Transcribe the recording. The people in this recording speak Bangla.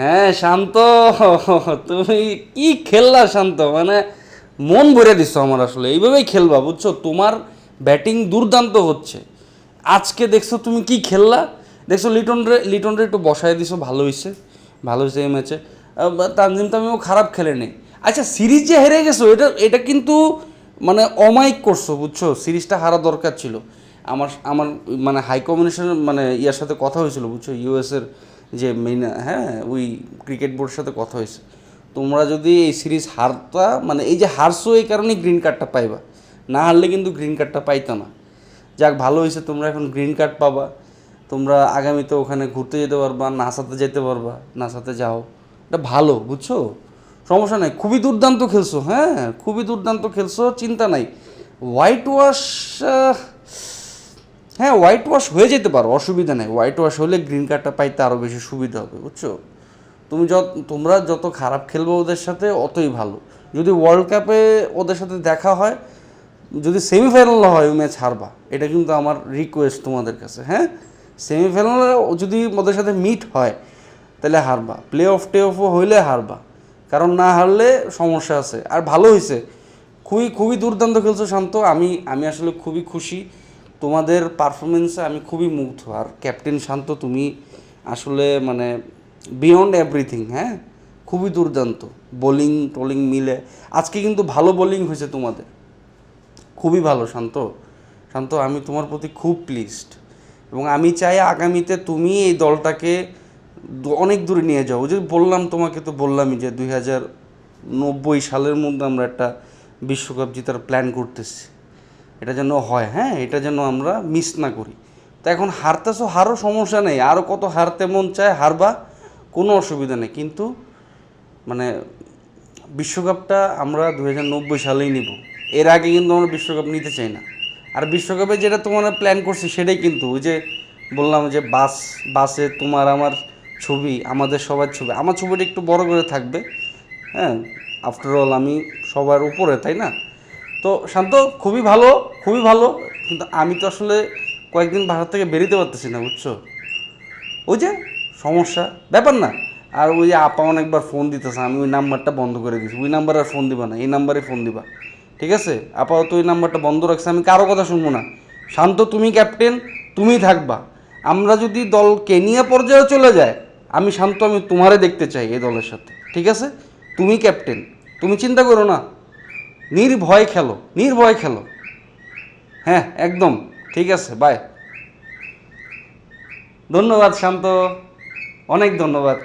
হ্যাঁ শান্ত। তুমি কি খেললা শান্ত? মানে মন ভরে দিচ্ছ আমার আসলে। এইভাবেই খেলবা, বুঝছ? তোমার ব্যাটিং দুর্দান্ত হচ্ছে। আজকে দেখছ তুমি কি খেললা? দেখছ লিটন রে লিটন রে একটু বসায় দিছো, ভালো হয়েছে ভালো হয়েছে এই ম্যাচে। তানজিম তামিমও খারাপ খেলেনি। আচ্ছা সিরিজ যে হেরে গেছো, এটা এটা কিন্তু মানে অমায়িক করছ, বুঝছ? সিরিজটা হারা দরকার ছিল। আমার আমার মানে হাই কমিউনিকেশনের মানে ইয়ার সাথে কথা হয়েছিল, বুঝছ? ইউএসের যে মেন হ্যাঁ ওই ক্রিকেট বোর্ডের সাথে কথা হয়েছে। তোমরা যদি এই সিরিজ হারতা মানে এই যে হারছো, এই কারণেই গ্রিন কার্ডটা পাইবা। না হারলে কিন্তু গ্রিন কার্ডটা পাইতা না। যাক, ভালো হয়েছে, তোমরা এখন গ্রিন কার্ড পাবা। তোমরা আগামীতে ওখানে ঘুরতে যেতে পারবা, নাসাতে যেতে পারবা, নাসাতে যাও। এটা ভালো, বুঝছ? সমস্যা নাই, খুবই দুর্দান্ত খেলছো হ্যাঁ খুবই দুর্দান্ত খেলছো, চিন্তা নাই। হোয়াইট ওয়াশ হ্যাঁ হোয়াইট ওয়াশ হয়ে যেতে পারো, অসুবিধা নেই। হোয়াইট ওয়াশ হলে গ্রিন কার্ডটা পাইতে আরও বেশি সুবিধা হবে, বুঝছ? তুমি যত, তোমরা যত খারাপ খেলবে ওদের সাথে, অতই ভালো। যদি ওয়ার্ল্ড কাপে ওদের সাথে দেখা হয়, যদি সেমিফাইনাল হয় ওই ম্যাচ হারবা, এটা কিন্তু আমার রিকোয়েস্ট তোমাদের কাছে হ্যাঁ? সেমিফাইনালে যদি ওদের সাথে মিট হয়, তাহলে হারবা। প্লে অফ টে অফও হইলে হারবা। কারণ না হারলে সমস্যা আছে। আর ভালো হয়েছে খুবই খুবই দুর্দান্ত খেলছো শান্ত। আমি আমি আসলে খুবই খুশি। তোমাদের পারফরমেন্সে আমি খুবই মুগ্ধ। আর ক্যাপ্টেন শান্ত, তুমি আসলে মানে বিয়ন্ড এভরিথিং হ্যাঁ? খুবই দুর্দান্ত। বোলিং টোলিং মিলে। আজকে কিন্তু ভালো বোলিং হয়েছে তোমাদের। খুবই ভালো, শান্ত। শান্ত, আমি তোমার প্রতি খুব প্লিজড এবং আমি চাই আগামীতে তুমি এই দলটাকে অনেক দূরে নিয়ে যাও। যে বললাম তোমাকে তো বললামই যে দুই হাজার নব্বই সালের মধ্যে আমরা একটা বিশ্বকাপ জেতার প্ল্যান করতেছি। এটা যেন হয় হ্যাঁ? এটা যেন আমরা মিস না করি। তো এখন হারতেছো হারও সমস্যা নেই আরও কত হারতে মন চায় হারবা, কোনো অসুবিধা নেই। কিন্তু মানে বিশ্বকাপটা আমরা দু হাজার নব্বই সালেই নিব। এর আগে কিন্তু আমরা বিশ্বকাপ নিতে চাই না। আর বিশ্বকাপে যেটা তোমার প্ল্যান করছি সেটাই কিন্তু, ওই যে বললাম যে বাস, বাসে তোমার আমার ছবি, আমাদের সবার ছবি। আমার ছবিটা একটু বড় করে থাকবে হ্যাঁ? আফটার অল আমি সবার উপরে, তাই না? তো শান্ত, খুবই ভালো খুবই ভালো। কিন্তু আমি তো আসলে কয়েকদিন ভারত থেকে বেরোতে পারতেছি না, বুঝছ? ওই যে, সমস্যা, ব্যাপার না। আর ওই যে আপা অনেকবার ফোন দিতেছে, আমি ওই নাম্বারটা বন্ধ করে দিয়েছি। ওই নাম্বারে আর ফোন দিবা না, এই নাম্বারে ফোন দিবা। ঠিক আছে? আপাতত ওই নাম্বারটা বন্ধ রাখছে, আমি কারও কথা শুনব না। শান্ত, তুমি ক্যাপ্টেন তুমি থাকবা। আমরা যদি দল কেনিয়া পর্যায়ে চলে যায়, আমি শান্ত, আমি তোমারে দেখতে চাই এই দলের সাথে। ঠিক আছে? তুমি ক্যাপ্টেন তুমি চিন্তা করো না। নির্ভয় খেলো নির্ভয় খেলো। হ্যাঁ একদম ঠিক আছে বাই ধন্যবাদ শান্ত। অনেক ধন্যবাদ।